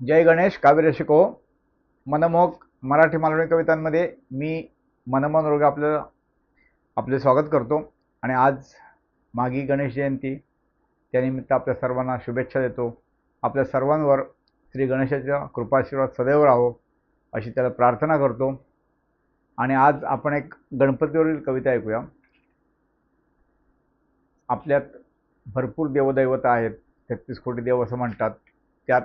जय गणेश काव्यरसिको मनमोहक मराठी मालवणी कवितांमध्ये मी मनमोहन रोग आपलं आपले स्वागत करतो. आणि आज मागी गणेश जयंती त्यानिमित्त आपल्या सर्वांना शुभेच्छा देतो. आपल्या सर्वांवर श्री गणेशाच्या कृपाशीर्वाद सदैव राहो अशी त्याला प्रार्थना करतो. आणि आज आपण एक गणपतीवरील कविता ऐकूया. आपल्यात भरपूर देवदैवता आहेत तेहतीस कोटी देव असं म्हणतात. त्यात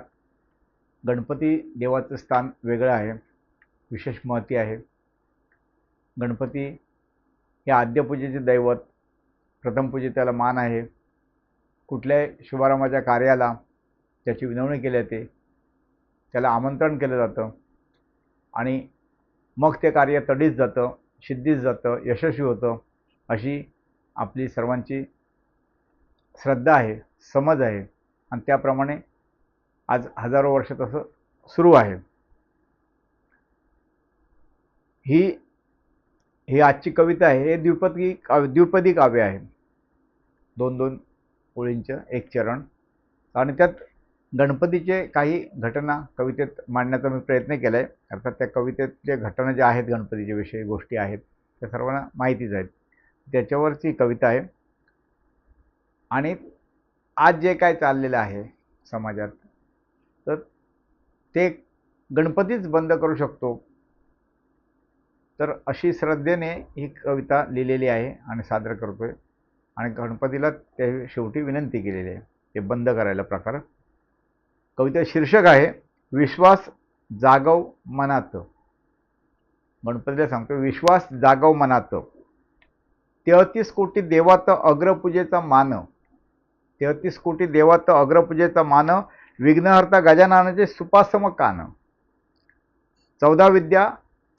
गणपती देवाचं स्थान वेगळं आहे विशेष महती आहे. गणपती हे आद्यपूजेचे दैवत प्रथम पूजे त्याला मान आहे. कुठल्याही शुभारंभाच्या कार्याला त्याची विनवणी केली जाते त्याला आमंत्रण केलं जातं आणि मग ते कार्य तडीच जातं सिद्धीच जातं यशस्वी होतं अशी आपली सर्वांची श्रद्धा आहे समज आहे. आणि त्याप्रमाणे आज हजारो वर्ष तसं सुरू आहे. ही ही आजची कविता आहे. हे द्विपदी काव्य द्विपदी काव्य आहे. दोन दोन ओळींचं एक चरण. आणि त्यात गणपतीचे काही घटना कवितेत मांडण्याचा मी प्रयत्न केला आहे अर्थात त्या कवितेतले घटना ज्या आहेत गणपतीच्या विषयी गोष्टी आहेत त्या सर्वांना माहितीच आहेत. त्याच्यावरची कविता आहे. आणि आज जे काय चाललेलं आहे समाजात तर ते गणपतीच बंद करू शकतो. तर अशी श्रद्धेने ही कविता लिहिलेली आहे आणि सादर करतो आहे आणि गणपतीला ते शेवटी विनंती केलेली आहे. ते बंद करायला प्रकार. कविता शीर्षक आहे विश्वास जागव मनात. गणपतीला सांगतो विश्वास जागव मनात. तेहतीस कोटी देवात अग्रपूजेचा मान. तेहतीस कोटी देवात अग्रपूजेचा मान. विघ्नहर्ता गजाननाचे सुपासम कान चौदा विद्या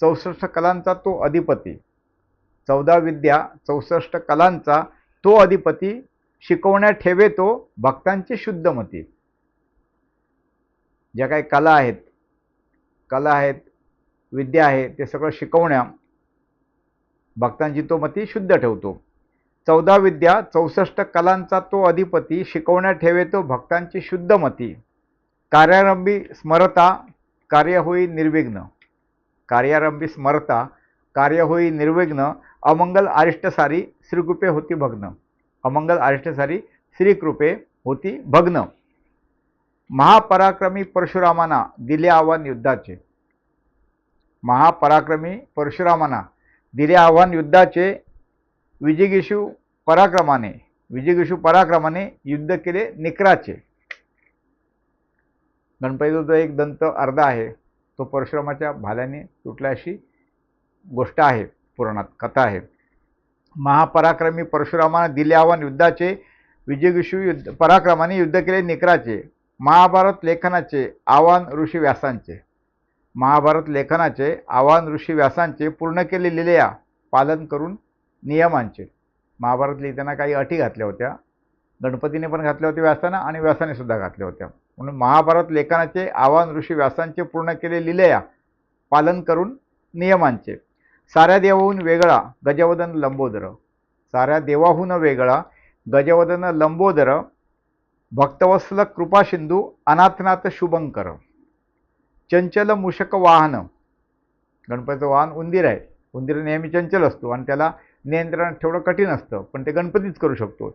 चौसष्ट कलांचा तो अधिपती. चौदा विद्या चौसष्ट कलांचा तो अधिपती शिकवण्यात ठेवे तो भक्तांची शुद्ध मती ज्या काही कला आहेत कला आहेत विद्या आहे ते सगळं शिकवण्या भक्तांची तो मती शुद्ध ठेवतो. चौदा विद्या चौसष्ट कलांचा तो अधिपती शिकवण्यात ठेवे तो भक्तांची शुद्ध मती. कार्यारंभी स्मरता कार्य होई निर्विघ्न. कार्यारंभी स्मरता कार्य होई निर्विघ्न अमंगल आरिष्टसारी श्रीकृपे होती भग्न. अमंगल आरिष्टसारी श्रीकृपे होती भग्न. महापराक्रमी परशुरामांना दिले आव्हान युद्धाचे. महापराक्रमी परशुरामांना दिले आव्हान युद्धाचे विजयगिशू पराक्रमाने विजयगिशू पराक्रमाने युद्ध केले निकराचे. गणपतीचा जो एक दंत अर्धा आहे. तो परशुरामाच्या भाल्याने तुटला अशी गोष्ट आहे. पुराणात कथा आहे. महापराक्रमी परशुरामाने दिले आव्हान युद्धाचे विजयगिशू युद्ध पराक्रमाने युद्ध केले निकराचे महाभारत लेखनाचे आव्हान ऋषी व्यासांचे. महाभारत लेखनाचे आव्हान ऋषी व्यासांचे पूर्ण केले लिहिल्या पालन करून नियमांचे. महाभारत लिहिताना काही अटी घातल्या होत्या. गणपतीने पण घातल्या होत्या व्यासांना आणि व्यासाने सुद्धा घातल्या होत्या. म्हणून महाभारत लेखनाचे आव्हान ऋषी व्यासांचे पूर्ण केले लिलया पालन करून नियमांचे. साऱ्या देवाहून वेगळा गजवदन लंबोदर. साऱ्या देवाहून वेगळा गजवदन लंबोदर. भक्तवत्सल कृपासिंधू अनाथनाथ शुभंकर. चंचल मूषक वाहन. गणपतीचं वाहन उंदीर आहे. उंदीर नेहमी चंचल असतो आणि त्याला नियंत्रण ठेवणं कठीण असतं पण ते गणपतीच करू शकतो.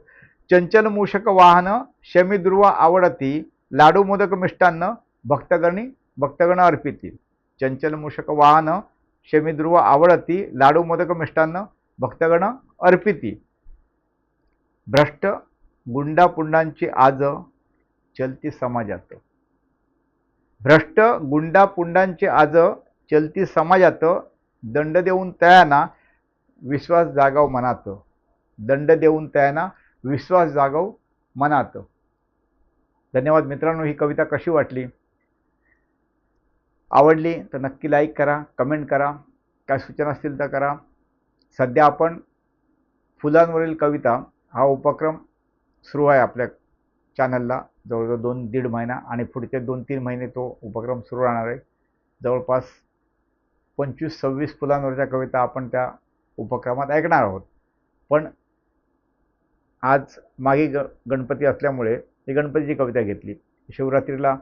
चंचल मूषक वाहन शमीध्रुव आवडती. लाडू मोदक मिष्टान्न भक्तगणी भक्तगण अर्पिती. चंचल मूषक वाहन शमीध्रुव आवडती लाडू मोदक मिष्टान्न भक्तगण अर्पिती. भ्रष्ट गुंडापुंडांची आज चलती समाजात. भ्रष्ट गुंडापुंडांची आज चलती समाजात दंड देऊन तयाना विश्वास जागाव मनात. दंड देऊन तयाना विश्वास जागव मनात. धन्यवाद मित्रांनो ही कविता कशी वाटली? आवडली तर नक्की लाईक करा कमेंट करा काय सूचना असतील तर करा. सध्या आपण फुलांवरील कविता हा उपक्रम सुरू आहे आपल्या चॅनलला जवळजवळ दोन दीड महिना आणि पुढचे दोन तीन महिने तो उपक्रम सुरू राहणार आहे. जवळपास पंचवीस सव्वीस फुलांवरच्या कविता आपण त्या उपक्रमात ऐकणार आहोत. पण आज मागे ग गणपती असल्यामुळे ही गणपतीची कविता घेतली. शिवरात्रीला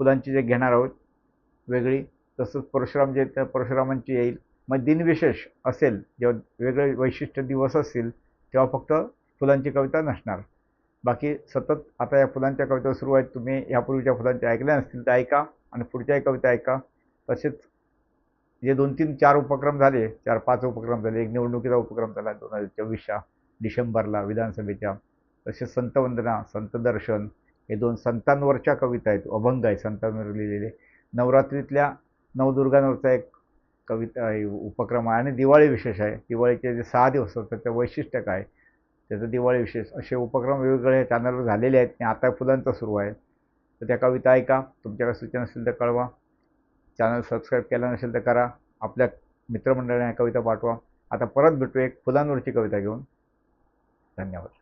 फुलांची जे घेणार आहोत वेगळी तसंच परशुराम जे त्या परशुरामांची येईल. मग दिनविशेष असेल जेव्हा वेगळे वैशिष्ट्य दिवस असतील तेव्हा फक्त फुलांची कविता नसणार. बाकी सतत आता या फुलांच्या कविता सुरू आहेत. तुम्ही यापूर्वीच्या फुलांच्या ऐकल्या नसतील तर ऐका आणि पुढच्याही कविता ऐका. तसेच जे दोन तीन चार उपक्रम झाले चार पाच उपक्रम झाले एक निवडणुकीचा उपक्रम झाला दोन हजार चोवीसच्या डिसेंबरला विधानसभेच्या. तसेच संतवंदना संत दर्शन हे दोन संतांवरच्या कविता आहेत. अभंग आहे संतांवर लिहिलेले. नवरात्रीतल्या नवदुर्गांवरचा एक कविता उपक्रम आहे आणि दिवाळी विशेष आहे. दिवाळीचे जे सहा दिवस असतात त्याचं वैशिष्ट्य काय? त्याचं दिवाळी विशेष. असे उपक्रम वेगवेगळे चॅनलवर झालेले आहेत आणि आता फुलांचा सुरू आहे. तर त्या कविता ऐका. तुमच्याकडे सूचना असेल तर कळवा. चॅनल सबस्क्राईब केला नसेल तर करा. आपल्या मित्रमंडळाने कविता पाठवा. आता परत भेटू एक फुलांवरची कविता घेऊन. धन्यवाद.